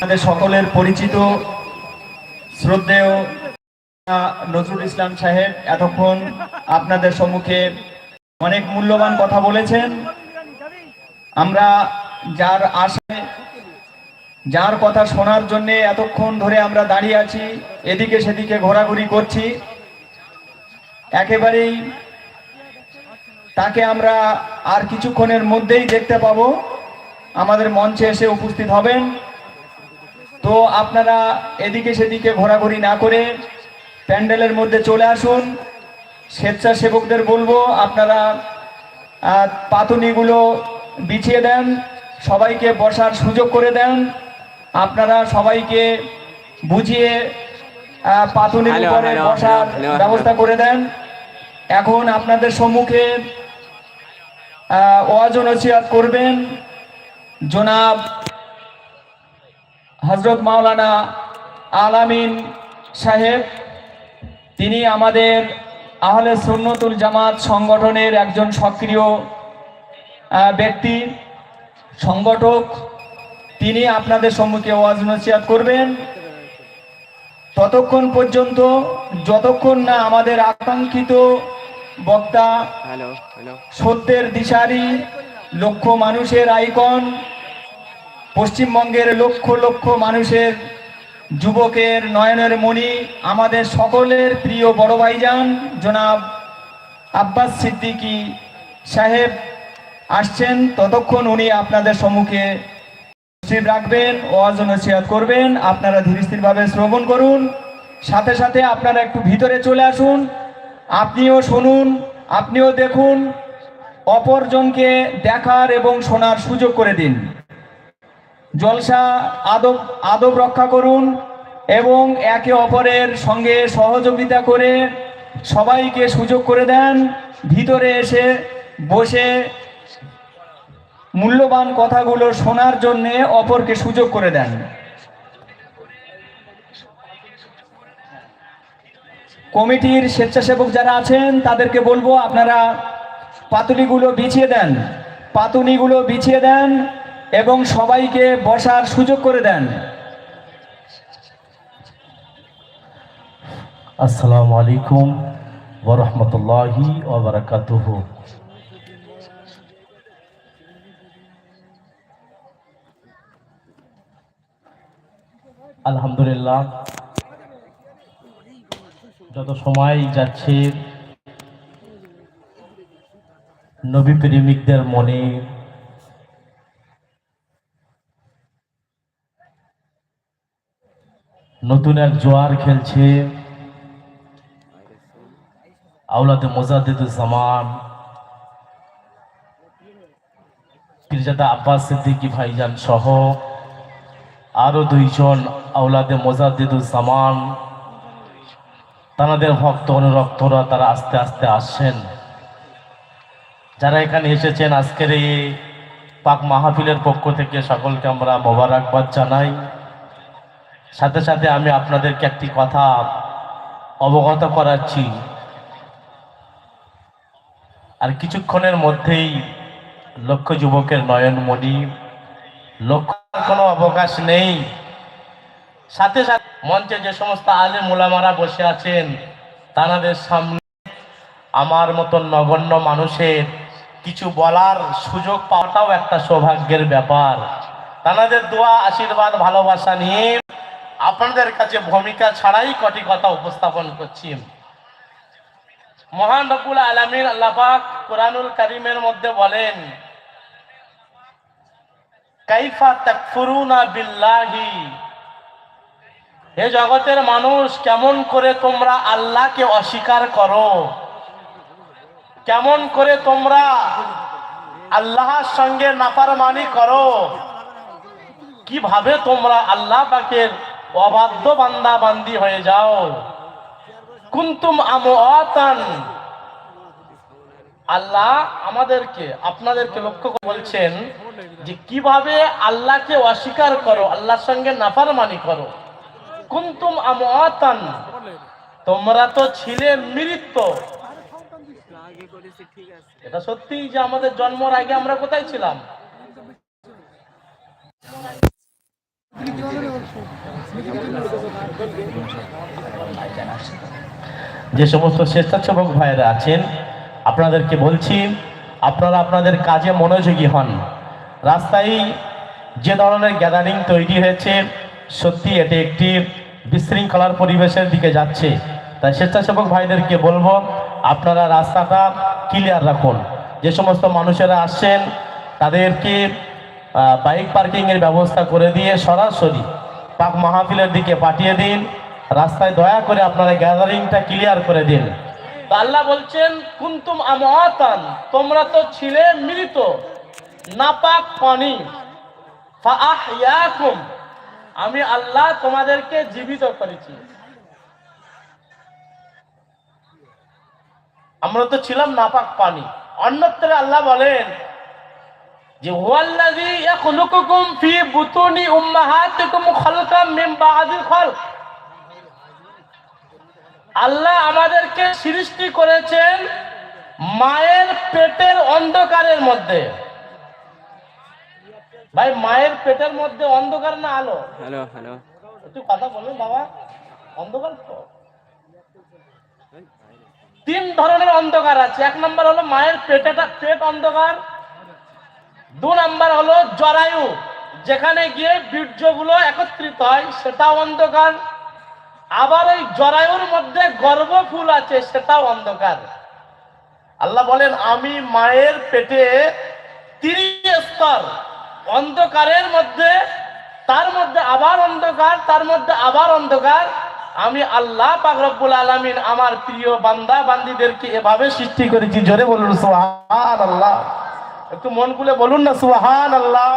আমাদের সকলের পরিচিত শ্রদ্ধেয় নজরুল ইসলাম সাহেব, এতক্ষণ আপনাদের সম্মুখে অনেক মূল্যবান কথা বলেছেন। আমরা যার আশায়, যার কথা শোনার জন্য এতক্ষণ ধরে আমরা দাঁড়িয়ে আছি, এদিকে সেদিকে ঘোরাঘুরি করছি। একেবারেই তাকে আমরা আর কিছুক্ষণের মধ্যেই দেখতে পাবো। আমাদের মঞ্চে এসে উপস্থিত হবেন। তো আপনারা এদিকে সেদিকে ঘোরাঘুরি না করে প্যান্ডেলের মধ্যে চলে আসুন। স্বেচ্ছাসেবকদের বলব আপনারা পাতুনিগুলো বিছিয়ে দেন সবাইকে বসার সুযোগ করে দেন। আপনারা সবাইকে বুঝিয়ে আহ, পাতুনির উপরে বসার। ব্যবস্থা করে দেন। এখন আপনাদের সম্মুখে ওয়াজ ও করবেন। জনাব হজরত মাওলানা আলামিন সাহেব তিনি আমাদের আহলে সুন্নতুল জামাত সংগঠনের একজন সক্রিয় ব্যক্তি সংগঠক। তিনি আপনাদের সম্মুখে ওয়াজ নসিহত করবেন। ততক্ষণ পর্যন্ত যতক্ষণ না আমাদের আকাঙ্ক্ষিত বক্তা সত্যের দিশারি লক্ষ মানুষের আইকন পশ্চিমবঙ্গের লক্ষ লক্ষ মানুষের, যুবকের নয়নের মণি, আমাদের সকলের প্রিয় বড় ভাইজান জনাব আব্বাস সিদ্দিকী সাহেব আসছেন। ততক্ষণ উনি আপনাদের সম্মুখে স্থির রাখবেন ও নসিহত করবেন। আপনারা ধীর স্থিরভাবে শ্রবণ করুন। সাথে সাথে আপনারা একটু ভিতরে চলে আসুন। আপনিও শুনুন, আপনিও দেখুন, অপরজনকে দেখার এবং শোনার সুযোগ করে দিন। জলসা আদব আদব রক্ষা করুন এবং একে অপরের সঙ্গে সহযোগিতা করে সবাইকে সুযোগ করে দেন। ভিতরে এসে বসে মূল্যবান কথাগুলো শোনার জন্য অপরকে সুযোগ করে দেন। কমিটির স্বেচ্ছাসেবক যারা আছেন, তাদেরকে বলব আপনারা পাতুলিগুলো বিছিয়ে দেন। পাতুনিগুলো বিছিয়ে দেন। এবং সবাইকে বসার সুযোগ করে দেন। আসসালামু আলাইকুম ওরহমতুল্লাহি আলহামদুলিল্লাহ। যত সময় যাচ্ছে, নবী প্রেমিকদের মনে নতুন এক জোয়ার খেলছে। আউলাদে মোজাদ্দুজ্জামান পীরজাদা আব্বাস সিদ্দিকী ভাইজান সহ আরও দুইজন আউলাদে মোজাদ্দুজ্জামান তাদের ভক্ত অনুরক্তরা তারা আস্তে আস্তে আসছেন। যারা এখানে এসেছেন, আজকের এই পাক মাহফিলের পক্ষ থেকে সকলকে আমরা মোবারকবাদ জানাই। সাথে সাথে আমি আপনাদেরকে একটি কথা অবগত করাচ্ছি। আর কিছুক্ষণের মধ্যেই লক্ষ যুবকের নয়ন নয়নমণি লক্ষ কোনো অবকাশ নেই। সাথে সাথে মঞ্চে যে সমস্ত আলে মোলামারা বসে আছেন, তাদের সামনে আমার মতন নগণ্য মানুষের কিছু বলার সুযোগ পাওয়াটাও একটা সৌভাগ্যের ব্যাপার। তাদের দোয়া, আশীর্বাদ, ভালোবাসা নিয়ে আপনাদের কাছে ভূমিকা ছাড়াই কটি কথা উপস্থাপন করছি। মহান রব্বুল আলমীর আল্লাপাক কোরআনুল করিমের মধ্যে বলেন, কাইফা তাকফুরুনা বিল্লাহি? হে জগতের মানুষ, কেমন করে তোমরা আল্লাহকে অস্বীকার করো? কেমন করে তোমরা আল্লাহর সঙ্গে নাফারমানি করো? কীভাবে তোমরা আল্লাহ পাকের অবাধ্য বান্দা বান্দি হয়ে যাও। কুন্তুম আমওয়াতান। আল্লাহ আমাদেরকে, আপনাদেরকে লক্ষ্য বলছেন যে কীভাবে আল্লাহকে অস্বীকার করো, আল্লাহর সঙ্গে নাফারমানি করো। কুন্তুম আমওয়াতান। তোমরা তো ছিলে মৃত। এটা সত্যি যে আমাদের জন্মের আগে আমরা কোথায় ছিলাম? যে সমস্ত স্বেচ্ছাসেবক ভাইয়েরা আছেন, আপনাদেরকে বলছি, আপনারা আপনাদের কাজে মনোযোগী হন। রাস্তায় যে ধরনের গ্যাদারিং তৈরি হয়েছে, সত্যি এটি একটি বিশৃঙ্খলার পরিবেশের দিকে যাচ্ছে। তাই স্বেচ্ছাসেবক ভাইদেরকে বলব, আপনারা রাস্তাটা ক্লিয়ার রাখুন। যে সমস্ত মানুষেরা আসছেন, তাদেরকে বাইক পার্কিংয়ের ব্যবস্থা করে দিয়ে সরাসরি পাক মাহফিলের দিকে পাঠিয়ে দিন। রাস্তায় দয়া করে আপনারা গ্যাদারিংটা ক্লিয়ার করে দিন। আল্লাহ বলছেন, কুন্তুম আমাতান তোমরা তো ছিলে মৃত, নাপাক পানি আমি আল্লাহ তোমাদেরকে জীবিত করেছি। আমরা তো ছিলাম নাপাক পানি। অন্যত্রে আল্লাহ বলেন যে ইয়াখলুকুকুম ফি বুতুনি উম্মাহাতিকুম খালকাম মিন বা'দি খালক আল্লাহ আমাদেরকে সৃষ্টি করেছেন মায়ের পেটের অন্ধকারের মধ্যে। ভাই মায়ের পেটের মধ্যে অন্ধকার না আলো? Hello hello. একটু কথা বলুন বাবা অন্ধকার তো। তিন ধরনের অন্ধকার আছে। এক নম্বর হলো মায়ের পেটেটা পেট অন্ধকার দু নাম্বার হলো জরায়ু, যেখানে গিয়ে বীর্যগুলো একত্রিত হয়, সেটাও অন্ধকার। আবার ওই জরায়ুর মধ্যে গর্ভফুল আছে, সেটাও অন্ধকার। আল্লাহ বলেন, আমি মায়ের পেটে তিরিশ স্তর অন্ধকারের মধ্যে, তার মধ্যে আবার অন্ধকার, তার মধ্যে আবার অন্ধকার। আমি আল্লাহ পাক রব্বুল আলামিন আমার প্রিয় বান্দা বান্দিদেরকে এভাবে সৃষ্টি করেছি। জোরে বলুন সুবহান আল্লাহ একটু মন খুলে বলুন না সুবহান আল্লাহ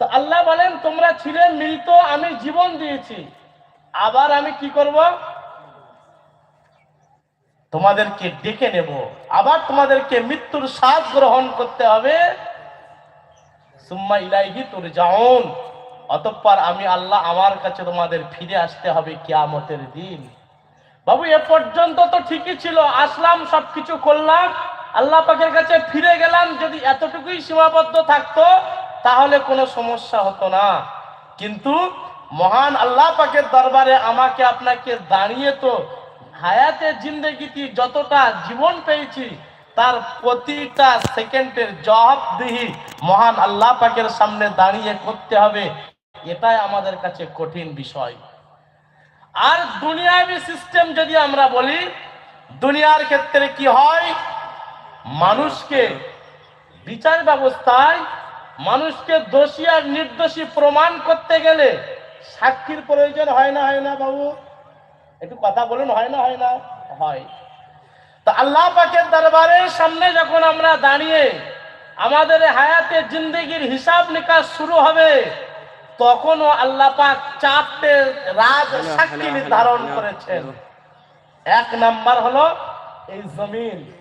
আল্লাহ বলেন, তোমরা ছিলে মৃত আমি জীবন দিয়েছি। আবার আমি কি করব? তোমাদেরকে ডেকে নেব। আবার তোমাদেরকে মৃত্যুর স্বাদ গ্রহণ করতে হবে। সুম্মা ইলাইহি তুরজাউন। অতঃপর আমি আল্লাহ আমার কাছে তোমাদের ফিরে আসতে হবে কিয়ামতের দিন। বাবু, এ পর্যন্ত তো ঠিকই ছিল। আসলাম, সবকিছু করলাম। আল্লাহ পাকের কাছে ফিরে গেলাম, যদি এতটুকুই সীমাবদ্ধ থাকতো, তাহলে কোনো সমস্যা হতো না। কিন্তু মহান আল্লাহ পাকের দরবারে আমাকে আপনাকে দাঁড়িয়ে তো হায়াতে জিন্দগিতে যতটা জীবন পেয়েছি, তার প্রতিটা সেকেন্ডের জবাবদিহি মহান আল্লাহ পাকের সামনে দাঁড়িয়ে করতে হবে, এটাই আমাদের কাছে কঠিন বিষয়। আর দুনিয়াবি সিস্টেম যদি আমরা বলি, দুনিয়ার ক্ষেত্রে কি হয়? মানুষকে বিচার ব্যবস্থায় মানুষকে দোষী আর নির্দোষী প্রমাণ করতে গেলে সাক্ষীর প্রয়োজন হয় না হয় না বাবু? একটু কথা বলুন হয় না হয় না? হয়। তো আল্লাহ পাকের দরবারের সামনে যখন আমরা দাঁড়িয়ে আমাদের হায়াতে জিন্দগির হিসাব নিকাশ শুরু হবে তখনও আল্লাহ পাক চারটে রাজ সাক্ষী নির্ধারণ করেছেন। এক নাম্বার হলো এই জমিন।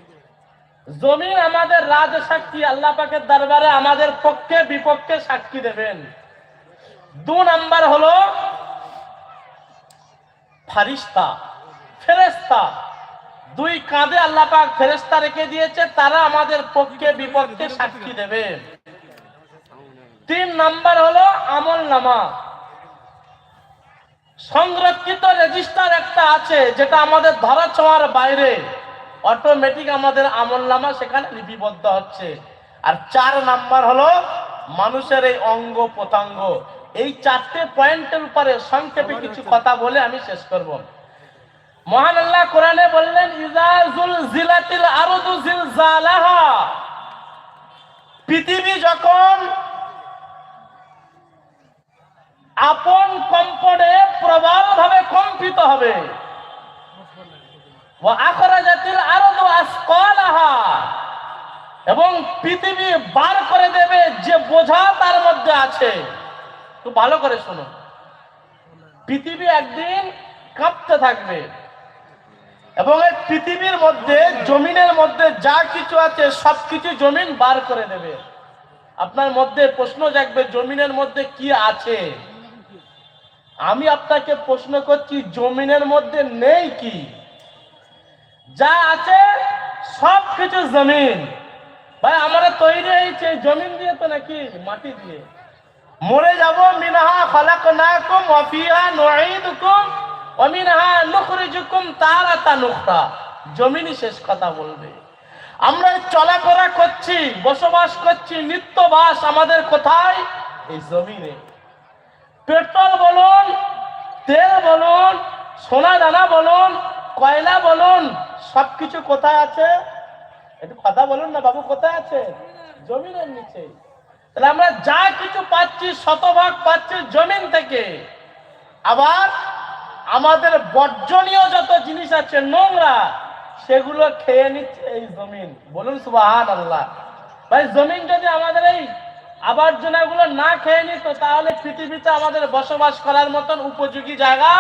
জমিন আমাদের রাজ সাক্ষী, আল্লাহ পাকের দরবারে আমাদের পক্ষে, বিপক্ষে সাক্ষী দেবেন। দু নাম্বার হলো ফারিস্তা ফেরেস্তা দুই কাঁধে আল্লাহ পাক ফেরেস্তা রেখে দিয়েছে, তারা আমাদের পক্ষে, বিপক্ষে সাক্ষী দেবে। তিন নাম্বার হলো আমল নামা। সংরক্ষিত রেজিস্টার একটা আছে, যেটা আমাদের ধরা ছোঁয়ার বাইরে। অটোমেটিক আমাদের আমল নামা সেখানে লিপিবদ্ধ হচ্ছে। আর চার নাম্বার হলো মানুষের এই অঙ্গ প্রত্যঙ্গ। এই চারটে পয়েন্টের উপরে সংক্ষেপে কিছু কথা বলে আমি শেষ করব। মহান আল্লাহ কোরআনে বললেন ইজাজুল জিলাতিল আরদু জিলজালাহা। পৃথিবী যখন আপন কম্পনে প্রবল ভাবে কম্পিত হবে এবং পৃথিবী বার করে দেবে যে বোঝা তার মধ্যে আছে। একটু ভালো করে শোনো। পৃথিবী একদিন কাঁপতে থাকবে। এবং এই পৃথিবীর মধ্যে, জমিনের মধ্যে যা কিছু আছে, সবকিছু জমিন বার করে দেবে। আপনার মধ্যে প্রশ্ন জাগবে, জমিনের মধ্যে কি আছে? আমি আপনাকে প্রশ্ন করছি, জমিনের মধ্যে নেই কি? যা আছে সব কিছু জমিন। ভাই, আমরা তৈরি হয়েছে জমিন দিয়ে তো নাকি মাটি দিয়ে। মরে যাব, মিনহা খলাকনাকুম ওয়া ফিহা নুঈদুকুম ওয়া মিনহা নুখরিজুকুম তারাতান উখরা জমিনই শেষ কথা বলবে। আমরা চলাফেরা করছি, বসবাস করছি, নিত্যবাস আমাদের কোথায়? এই জমিনে। পেট্রোল বলুন, তেল বলুন, সোনা দানা বলুন, কয়লা বলুন সবকিছু কোথায় আছে? একটু কথা বলুন না বাবু, কোথায় আছে? জমিনের নিচে। তাহলে আমরা যা কিছু পাচ্ছি, শতভাগ পাচ্ছি জমিন থেকে। আবার আমাদের বর্জনীয় যত জিনিস আছে, নোংরা, সেগুলো খেয়ে নিচ্ছে এই জমিন। বলুন সুবাহান আল্লাহ ভাই, জমিন যদি আমাদের এই আবর্জনাগুলো না খেয়ে নিত, তাহলে পৃথিবীতে আমাদের বসবাস করার মতন উপযোগী জায়গা